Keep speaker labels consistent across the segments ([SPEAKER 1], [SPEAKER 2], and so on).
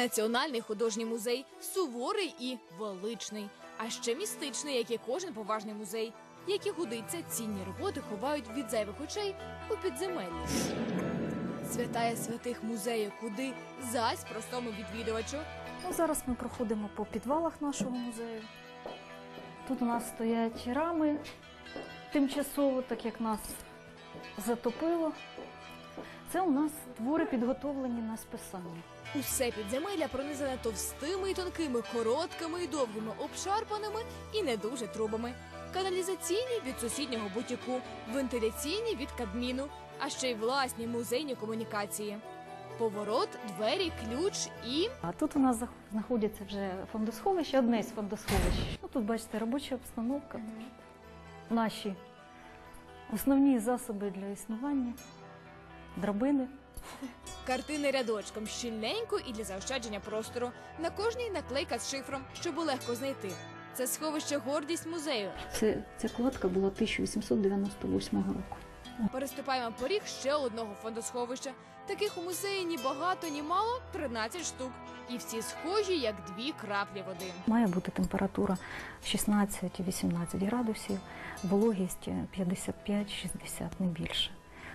[SPEAKER 1] Національний художній музей суворий і величний, а ще містичний, як і кожен поважний музей. Як і годиться, цінні роботи ховають від зайвих очей у підземеллі. Святая святих музею, куди зась простому відвідувачу.
[SPEAKER 2] Ну, зараз ми проходимо по підвалах нашого музею. Тут у нас стоять рами тимчасово, так як нас затопило. Це у нас твори підготовлені на списання.
[SPEAKER 1] Усе підземелля пронизане товстими і тонкими, короткими і довгими, обшарпаними і не дуже трубами. Каналізаційні від сусіднього бутіку, вентиляційні від кабміну, а ще й власні музейні комунікації. Поворот, двері, ключ і
[SPEAKER 2] А тут у нас знаходяться вже фондосховище, одне з фондосховищ. Ну, тут бачите, робоча обстановка, наші основні засоби для існування, драбини.
[SPEAKER 1] картини рядочком щільненько і для заощадження простору. На кожній наклейка з шифром, щоб легко знайти. Це сховище гордість музею.
[SPEAKER 2] Це, ця кладка була 1898 року.
[SPEAKER 1] Переступаємо поріг ще одного фондосховища. Таких у музеї ні багато, ні мало 13 штук. І всі схожі, як дві краплі води.
[SPEAKER 2] Має бути температура 16-18 градусів, вологість 55-60, не більше.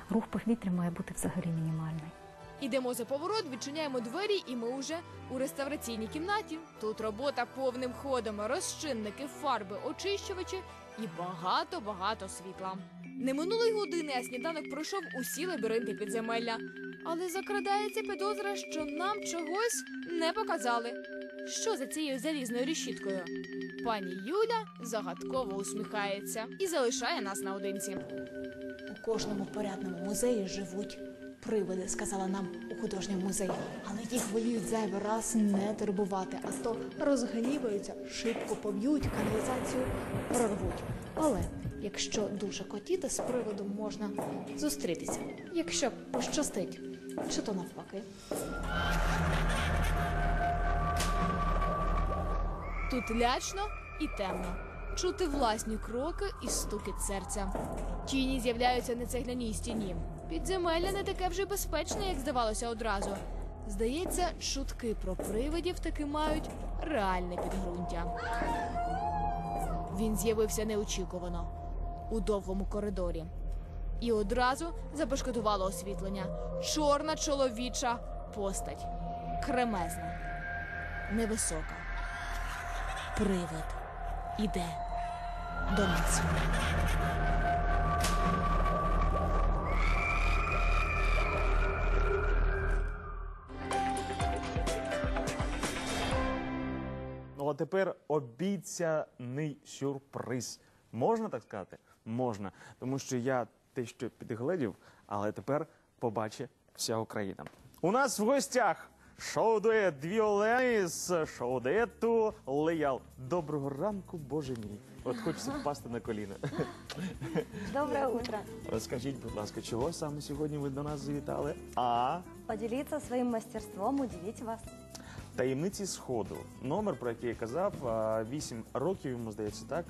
[SPEAKER 2] Рух повітря має бути взагалі мінімальний.
[SPEAKER 1] Ідемо за поворот, відчиняємо двері, і ми вже у реставраційній кімнаті. Тут робота повним ходом, розчинники, фарби, очищувачі і багато-багато світла. Не минулої години, а сніданок пройшов усі лабіринти підземелля. Але закрадається підозра, що нам чогось не показали. Що за цією залізною решіткою? Пані Юля загадково усміхається і залишає нас наодинці.
[SPEAKER 3] У кожному порядному музеї живуть привиди, сказала нам у художньому музеї. Але їх воліють зайвий раз не турбувати, а то розгніваються, шибко поб'ють, каналізацію прорвуть. Але якщо дуже хотіти, з приводом можна зустрітися, якщо пощастить, чи то навпаки.
[SPEAKER 1] Тут лячно і темно. Чути власні кроки і стукіт серця. Тіні з'являються на цегляній стіні. Підземелля не таке вже безпечне, як здавалося одразу. Здається, чутки про привидів таки мають реальне підґрунтя. Він з'явився неочікувано у довгому коридорі. І одразу забешкодувало освітлення. Чорна чоловіча постать. Кремезна, невисока. Привид іде до нас.
[SPEAKER 4] Ну а тепер обіцяний сюрприз. Можна так сказати? Можна. Тому що я те, що підгледів, але тепер побачить вся Україна. У нас в гостях шоу-дует дві Олени з шоу-дуету Леял. Доброго ранку, боже мій. От хочеться впасти на коліна.
[SPEAKER 5] Доброе утро.
[SPEAKER 4] Розкажіть, будь ласка, чого саме сьогодні ви до нас завітали? А
[SPEAKER 5] Поделиться своим мастерством, удивить вас.
[SPEAKER 4] таємниці сходу. Номер, про який я казав, а, вісім років йому здається, так